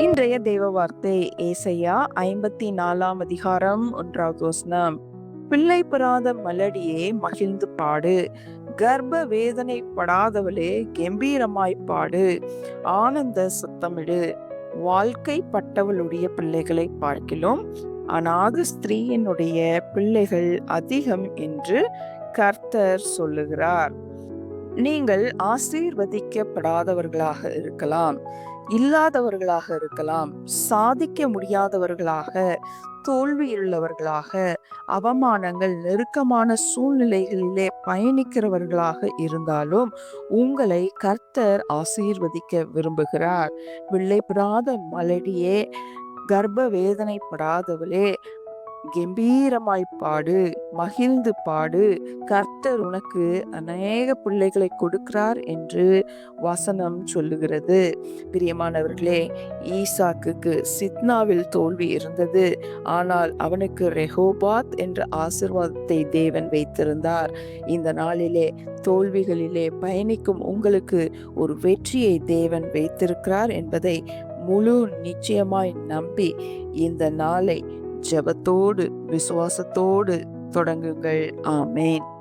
இன்றைய தேவ வார்த்தை ஏசையா ஐம்பத்தி நாலாம் அதிகாரம் ஒன்றாவது வசனம். பிள்ளை பெறாத மலடியே மகிழ்ந்து பாடு. கர்ப்ப வேதனை படாதவளே கம்பீரமாய் பாடு. ஆனந்த சத்தமிடு. வாழ்க்கைப்பட்டவளுடைய பிள்ளைகளை பார்க்கிலும் அநாத ஸ்திரீயினுடைய பிள்ளைகள் அதிகம் என்று கர்த்தர் சொல்லுகிறார். நீங்கள் ஆசீர்வதிக்கப்படாதவர்களாக இருக்கலாம் இல்லாதவர்களாக இருக்கலாம் சாதிக்க முடியாதவர்களாக தோல்வியுள்ளவர்களாக அவமானங்கள் நெருக்கமான சூழ்நிலைகளிலே பயணிக்கிறவர்களாக இருந்தாலும் உங்களை கர்த்தர் ஆசீர்வதிக்க விரும்புகிறார். பிள்ளை மலடியே கர்ப்ப வேதனைப்படாதவளே கம்பீரமாய் பாடு மகிழ்ந்து பாடு. கர்த்தர் உனக்கு அநேக பிள்ளைகளை கொடுக்கிறார் என்று வசனம் சொல்லுகிறது. பிரியமானவர்களே ஈசாக்கு சித்னாவில் தோல்வி இருந்தது. ஆனால் அவனுக்கு ரெஹோபாத் என்ற ஆசிர்வாதத்தை தேவன் வைத்திருந்தார். இந்த நாளிலே தோல்விகளிலே பயணிக்கும் உங்களுக்கு ஒரு வெற்றியை தேவன் வைத்திருக்கிறார் என்பதை முழு நிச்சயமாய் நம்பி இந்த நாளை ஜெபத்தோடு விசுவாசத்தோடு தொடங்குங்கள். ஆமேன்.